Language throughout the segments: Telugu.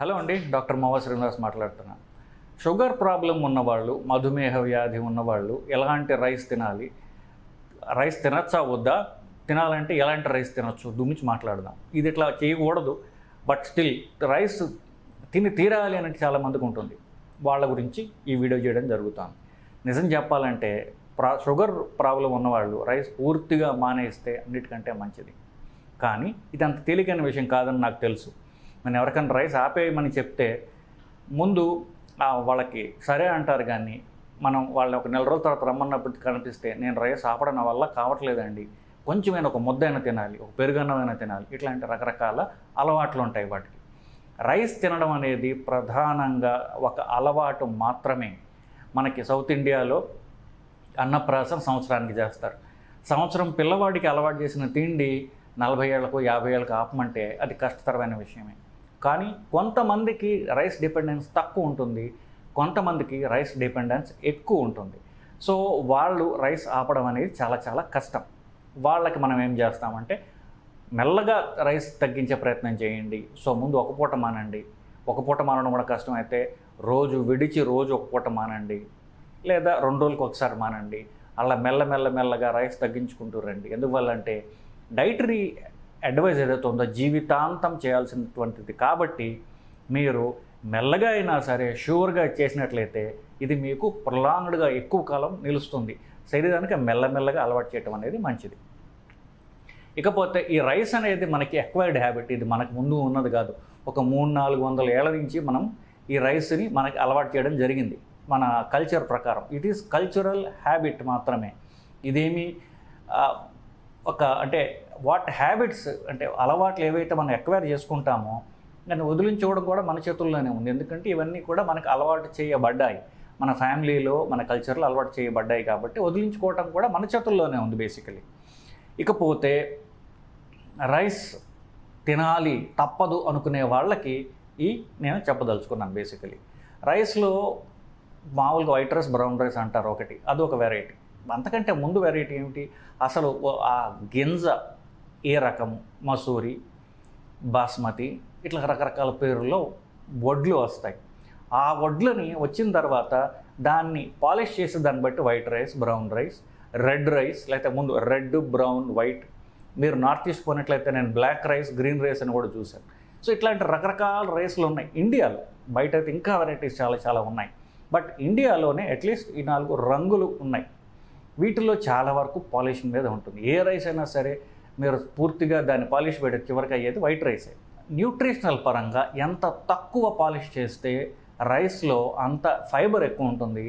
హలో అండి డాక్టర్ మోవా శ్రీనివాస్ మాట్లాడుతున్నాను షుగర్ ప్రాబ్లం ఉన్నవాళ్ళు మధుమేహ వ్యాధి ఉన్నవాళ్ళు ఎలాంటి రైస్ తినాలి? రైస్ తినచ్చా వద్దా? తినాలంటే ఎలాంటి రైస్ తినచ్చు? దుమ్మించి మాట్లాడదాం. ఇది ఇట్లా చేయకూడదు బట్ స్టిల్ రైస్ తిని తీరాలి అనేది చాలామందికి ఉంటుంది. వాళ్ళ గురించి ఈ వీడియో చేయడం జరుగుతుంది నిజం చెప్పాలంటే ప్రా షుగర్ ప్రాబ్లం ఉన్నవాళ్ళు రైస్ పూర్తిగా మానేస్తే అన్నిటికంటే మంచిది. కానీ ఇది అంత తేలికైన విషయం కాదని నాకు తెలుసు. నేను ఎవరికైనా రైస్ ఆపేయమని చెప్తే ముందు వాళ్ళకి సరే అంటారు కానీ మనం వాళ్ళని ఒక నెల రోజుల తర్వాత రమ్మన్నప్పుడు కనిపిస్తే నేను రైస్ ఆపడం వల్ల కావట్లేదండి. కొంచెమైనా ఒక ముద్దైనా తినాలి ఒక పెరుగన్నమైనా తినాలి ఇట్లాంటి రకరకాల అలవాట్లు ఉంటాయి వాటికి. రైస్ తినడం అనేది ప్రధానంగా ఒక అలవాటు మాత్రమే. మనకి సౌత్ ఇండియాలో అన్నప్రాసం సంవత్సరానికి చేస్తారు. సంవత్సరం పిల్లవాడికి అలవాటు చేసిన తిండి నలభై ఏళ్ళకు యాభై ఏళ్ళకు ఆపమంటే అది కష్టతరమైన విషయమే. కానీ కొంతమందికి రైస్ డిపెండెన్స్ తక్కువ ఉంటుంది కొంతమందికి రైస్ డిపెండెన్స్ ఎక్కువ ఉంటుంది. సో వాళ్ళు రైస్ ఆపడం అనేది చాలా చాలా కష్టం. వాళ్ళకి మనం ఏం చేస్తామంటే మెల్లగా రైస్ తగ్గించే ప్రయత్నం చేయండి. సో ముందు ఒక పూట మానండి. ఒక పూట మానడం కూడా కష్టమైతే రోజు విడిచి రోజు ఒక పూట మానండి. లేదా రెండు రోజులకు ఒకసారి మానండి. అలా మెల్ల మెల్ల మెల్లగా రైస్ తగ్గించుకుంటూ రండి. ఎందువల్ల అంటే డైటరీ అడ్వైజ్ ఏదైతే ఉందో జీవితాంతం చేయాల్సినటువంటిది కాబట్టి మీరు మెల్లగా అయినా సరే షూర్గా చేసినట్లయితే ఇది మీకు ప్రొలాంగ్డ్గా ఎక్కువ కాలం నిలుస్తుంది. శరీరానికి మెల్లమెల్లగా అలవాటు చేయటం అనేది మంచిది. ఇకపోతే ఈ రైస్ అనేది మనకి ఎక్వైర్డ్ హ్యాబిట్ ఇది మనకు ముందు ఉన్నది కాదు. ఒక మూడు నాలుగు వందల ఏళ్ళ నుంచి మనం ఈ రైస్ని మనకి అలవాటు చేయడం జరిగింది. మన కల్చర్ ప్రకారం. ఇట్ ఈస్ కల్చరల్ హ్యాబిట్ మాత్రమే. ఇదేమి ఒక అంటే వాట్ హ్యాబిట్స్ అంటే అలవాట్లు ఏవైతే మనం ఎక్వైర్ చేసుకుంటామో దాన్ని వదిలించుకోవడం కూడా మన చేతుల్లోనే ఉంది. ఎందుకంటే ఇవన్నీ కూడా మనకు అలవాటు చేయబడ్డాయి. మన ఫ్యామిలీలో మన కల్చర్లో అలవాటు చేయబడ్డాయి కాబట్టి వదిలించుకోవడం కూడా మన చేతుల్లోనే ఉంది బేసికలీ ఇకపోతే రైస్ తినాలి తప్పదు అనుకునే వాళ్ళకి ఈ నేను చెప్పదలుచుకున్నాను బేసికలీ రైస్లో మామూలుగా వైట్ రైస్ బ్రౌన్ రైస్ అంటారు ఒకటి. అది ఒక వెరైటీ అంతకంటే ముందు వెరైటీ ఏమిటి? అసలు ఆ గింజ ఏ రకము మసూరి బాస్మతి ఇట్లా రకరకాల పేర్లలో వడ్లు వస్తాయి. ఆ వడ్లని వచ్చిన తర్వాత దాన్ని పాలిష్ చేసి దాన్ని బట్టి white rice brown rice red rice లేకపోతే ముందు రెడ్ బ్రౌన్ వైట్. మీరు నార్త్ తీసుకున్నట్లయితే నేను బ్లాక్ రైస్ గ్రీన్ రైస్ అని కూడా చూశాను. సో ఇట్లాంటి రకరకాల రైస్లు ఉన్నాయి. ఇండియాలో బయట అయితే ఇంకా వెరైటీస్ చాలా చాలా ఉన్నాయి. బట్ ఇండియాలోనే అట్లీస్ట్ ఈ నాలుగు రంగులు ఉన్నాయి. వీటిలో చాలా వరకు పాలిషింగ్ మీద ఉంటుంది. ఏ రైస్ అయినా సరే మీరు పూర్తిగా దాన్ని పాలిష్ పెట్టి చివరికి అయ్యేది వైట్ రైసే. న్యూట్రిషనల్ పరంగా ఎంత తక్కువ పాలిష్ చేస్తే రైస్లో అంత ఫైబర్ ఎక్కువ ఉంటుంది.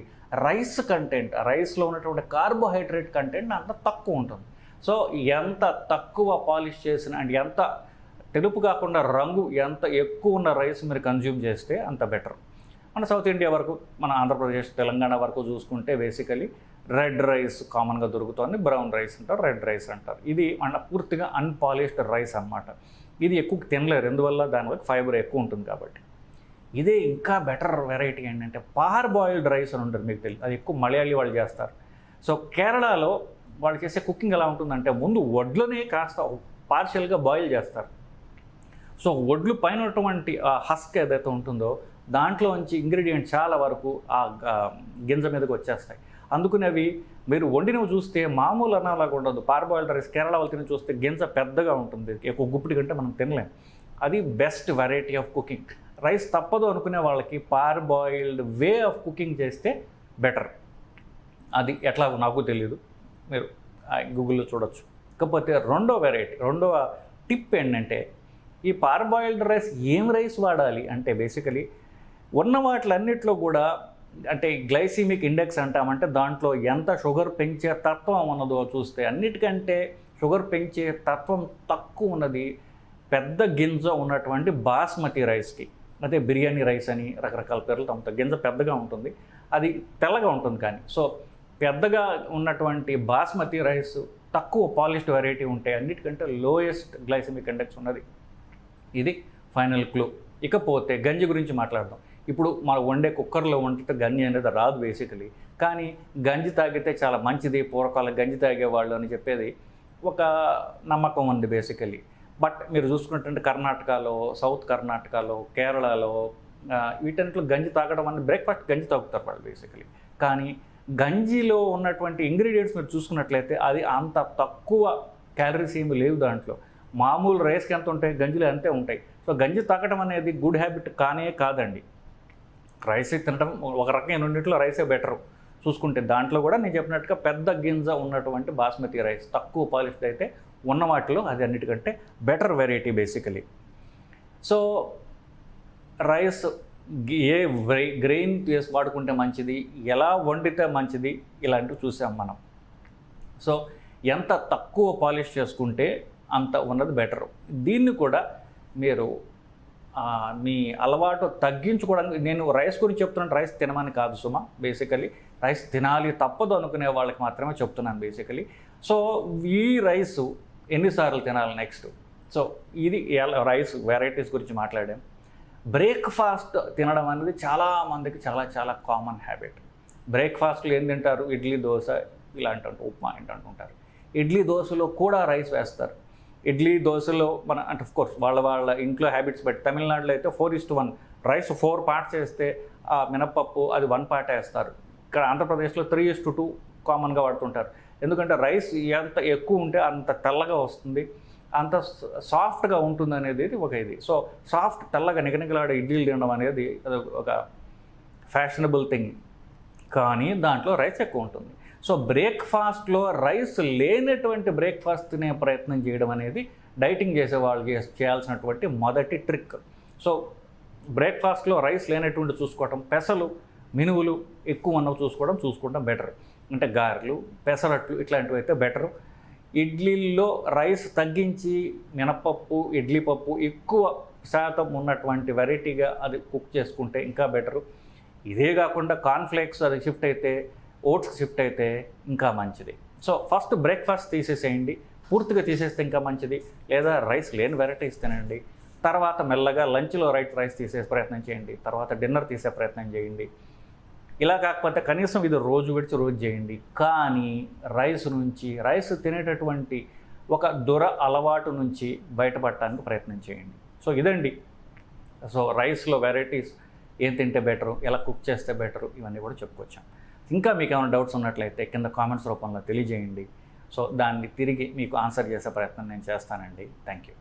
రైస్ కంటెంట్ రైస్లో ఉన్నటువంటి కార్బోహైడ్రేట్ కంటెంట్ అంత తక్కువ ఉంటుంది. సో ఎంత తక్కువ పాలిష్ చేసిన అండ్ ఎంత తెలుపు కాకుండా రంగు ఎంత ఎక్కువ ఉన్న రైస్ మీరు కన్జ్యూమ్ చేస్తే అంత బెటర్. మన సౌత్ ఇండియా వరకు మన ఆంధ్రప్రదేశ్ తెలంగాణ వరకు చూసుకుంటే బేసికలీ రెడ్ రైస్ కామన్గా దొరుకుతుంది బ్రౌన్ రైస్ అంటారు రెడ్ రైస్ అంటారు. ఇది మన పూర్తిగా అన్పాలిష్డ్ రైస్ అన్నమాట. ఇది ఎక్కువ తినలేరు ఎందువల్ల? దానివల్ల ఫైబర్ ఎక్కువ ఉంటుంది కాబట్టి. ఇదే ఇంకా బెటర్ వెరైటీ ఏంటంటే పార్ బాయిల్డ్ రైస్ అని ఉంటుంది మీకు తెలియదు అది ఎక్కువ మలయాళీ వాళ్ళు చేస్తారు. సో కేరళలో వాళ్ళు చేసే కుకింగ్ ఎలా ఉంటుందంటే ముందు వడ్లని కాస్త పార్షియల్గా బాయిల్ చేస్తారు. సో వడ్లు పైన ఉన్నటువంటి హస్క్ ఏదైతే ఉంటుందో దాంట్లో నుంచి ఇంగ్రీడియంట్ చాలా వరకు ఆ ఆ గింజ మీదకి వచ్చేస్తాయి. అందుకునేవి మీరు వండినవి చూస్తే మామూలు అన్నలాగా ఉండదు. పార్బాయిల్డ్ రైస్ కేరళ వాళ్ళు తిని చూస్తే గింజ పెద్దగా ఉంటుంది. ఎక్కువ గుప్పిడి కంటే మనం తినలేం. అది best variety of cooking. Rice తప్పదు అనుకునే వాళ్ళకి పార్బాయిల్డ్ వే ఆఫ్ కుకింగ్ చేస్తే బెటర్. అది ఎట్లా నాకు తెలియదు మీరు గూగుల్లో చూడొచ్చు. ఇకపోతే రెండో వెరైటీ రెండవ టిప్ ఏంటంటే ఈ పార్బాయిల్డ్ రైస్ ఏం రైస్ వాడాలి అంటే బేసికలీ ఉన్న వాటిలన్నిట్లో కూడా అంటే గ్లైసిమిక్ ఇండెక్స్ అంటామంటే దాంట్లో ఎంత షుగర్ పెంచే తత్వం ఉన్నదో చూస్తే అన్నిటికంటే షుగర్ పెంచే తత్వం తక్కువ ఉన్నది పెద్ద గింజ ఉన్నటువంటి బాస్మతి రైస్కి. అదే బిర్యానీ రైస్ అని రకరకాల పేర్లతో ఉంటుంది గింజ పెద్దగా ఉంటుంది. అది తెల్లగా ఉంటుంది కానీ. సో పెద్దగా ఉన్నటువంటి బాస్మతి రైస్ తక్కువ పాలిష్డ్ వెరైటీ ఉంటాయి అన్నిటికంటే లోయెస్ట్ గ్లైసెమిక్ ఇండెక్స్ ఉన్నది. ఇది ఫైనల్ క్లూ. ఇకపోతే గంజి గురించి మాట్లాడదాం. ఇప్పుడు మన వండే కుక్కర్లో వండితే గంజి అనేది రాదు బేసికలీ కానీ గంజి తాగితే చాలా మంచిది పూర్వకాలం గంజి తాగేవాళ్ళు అని చెప్పేది ఒక నమ్మకం ఉంది బేసికలీ బట్ మీరు చూసుకున్నటువంటి కర్ణాటకలో సౌత్ కర్ణాటకలో కేరళలో వీటన్నిటిలో గంజి తాగడం అనేది బ్రేక్ఫాస్ట్ గంజి తాగుతారు వాళ్ళు బేసికలీ కానీ గంజిలో ఉన్నటువంటి ఇంగ్రీడియంట్స్ మీరు చూసుకున్నట్లయితే అది అంత తక్కువ క్యాలరీస్ ఏమి లేవు దాంట్లో. మామూలు రైస్కి ఎంత ఉంటాయి? గంజిలో అంతే ఉంటాయి. సో గంజి తాగడం అనేది గుడ్ హ్యాబిట్ కానే కాదండి. రైస్ తినడం ఒక రకమైన రెండింటిలో రైసే బెటర్. చూసుకుంటే దాంట్లో కూడా నేను చెప్పినట్టుగా పెద్ద గింజ ఉన్నటువంటి బాస్మతి రైస్ తక్కువ పాలిష్డ్ అయితే ఉన్న వాటిలో అది అన్నిటికంటే better variety basically so rice ఏ గ్రెయిన్ వేసి వాడుకుంటే మంచిది ఎలా వండితే మంచిది ఇలాంటివి చూసాం మనం. సో ఎంత తక్కువ పాలిష్ చేసుకుంటే అంత ఉన్నది బెటర్. దీన్ని కూడా మీరు నీ మీ అలవాటు తగ్గించుకోవడానికి నేను రైస్ గురించి చెప్తున్నాను. రైస్ తినమని కాదు సుమా. బేసికలీ రైస్ తినాలి తప్పదు అనుకునే వాళ్ళకి మాత్రమే చెప్తున్నాను బేసికలీ సో ఈ రైస్ ఎన్నిసార్లు తినాలి నెక్స్ట్ సో ఇది రైస్ వెరైటీస్ గురించి మాట్లాడాం. బ్రేక్ఫాస్ట్ తినడం అనేది చాలా మందికి చాలా చాలా కామన్ హ్యాబిట్ బ్రేక్ఫాస్ట్లో ఏం తింటారు? ఇడ్లీ దోశ ఇలాంటి ఉప్మా ఏంటంటుంటారు ఇడ్లీ దోశలో కూడా రైస్ వేస్తారు. ఇడ్లీ దోశలో మన అంటే కోర్స్ వాళ్ళ వాళ్ళ ఇంట్లో హ్యాబిట్స్ బట్టి తమిళనాడులో అయితే four is to one rice four parts వేస్తే ఆ మినప్పప్పు అది వన్ పార్ట్ వేస్తారు. ఇక్కడ ఆంధ్రప్రదేశ్లో త్రీ ఇస్ టు టూ కామన్గా వాడుతుంటారు. ఎందుకంటే రైస్ ఎంత ఎక్కువ ఉంటే అంత తెల్లగా వస్తుంది. అంత సాఫ్ట్గా ఉంటుంది అనేది ఒక ఇది. సో సాఫ్ట్ తెల్లగా నిగనిగలాడే ఇడ్లీలు తినడం అనేది అది ఒక ఫ్యాషనబుల్ థింగ్ కానీ దాంట్లో రైస్ ఎక్కువ ఉంటుంది. సో బ్రేక్ఫాస్ట్లో రైస్ లేనటువంటి బ్రేక్ఫాస్ట్ తినే ప్రయత్నం చేయడం అనేది డైటింగ్ చేసే వాళ్ళకి చేయాల్సినటువంటి మొదటి ట్రిక్. సో బ్రేక్ఫాస్ట్లో రైస్ లేనటువంటి చూసుకోవటం పెసలు మినువులు ఎక్కువ ఉన్నవి చూసుకోవడం చూసుకోవడం బెటర్. అంటే గారెలు పెసరట్లు ఇట్లాంటివి అయితే బెటర్. ఇడ్లీల్లో రైస్ తగ్గించి మినపప్పు ఇడ్లీ పప్పు ఎక్కువ శాతం ఉన్నటువంటి వెరైటీగా అది కుక్ చేసుకుంటే ఇంకా బెటరు. ఇదే కాకుండా కార్న్ఫ్లేక్స్ అది షిఫ్ట్ అయితే ఓట్స్ షిఫ్ట్ అయితే ఇంకా మంచిది. సో ఫస్ట్ బ్రేక్ఫాస్ట్ తీసేసేయండి. పూర్తిగా తీసేస్తే ఇంకా మంచిది. లేదా రైస్ లేని వెరైటీస్ తినండి తర్వాత మెల్లగా లంచ్లో రైట్ రైస్ తీసే ప్రయత్నం చేయండి. తర్వాత డిన్నర్ తీసే ప్రయత్నం చేయండి. ఇలా కాకపోతే కనీసం ఇది రోజు విడిచి రోజు చేయండి. కానీ రైస్ నుంచి రైస్ తినేటటువంటి ఒక దుర అలవాటు నుంచి బయటపడటానికి ప్రయత్నం చేయండి. సో ఇదండి. సో రైస్లో వెరైటీస్ ఏం తింటే బెటరు ఎలా కుక్ చేస్తే బెటరు ఇవన్నీ కూడా చెప్పుకొచ్చాం. ఇంకా మీకు ఏమైనా డౌట్స్ ఉన్నట్లయితే కింద కామెంట్స్ రూపంలో తెలియజేయండి. సో దాన్ని తిరిగి మీకు ఆన్సర్ చేసే ప్రయత్నం నేను చేస్తానండి. Thank you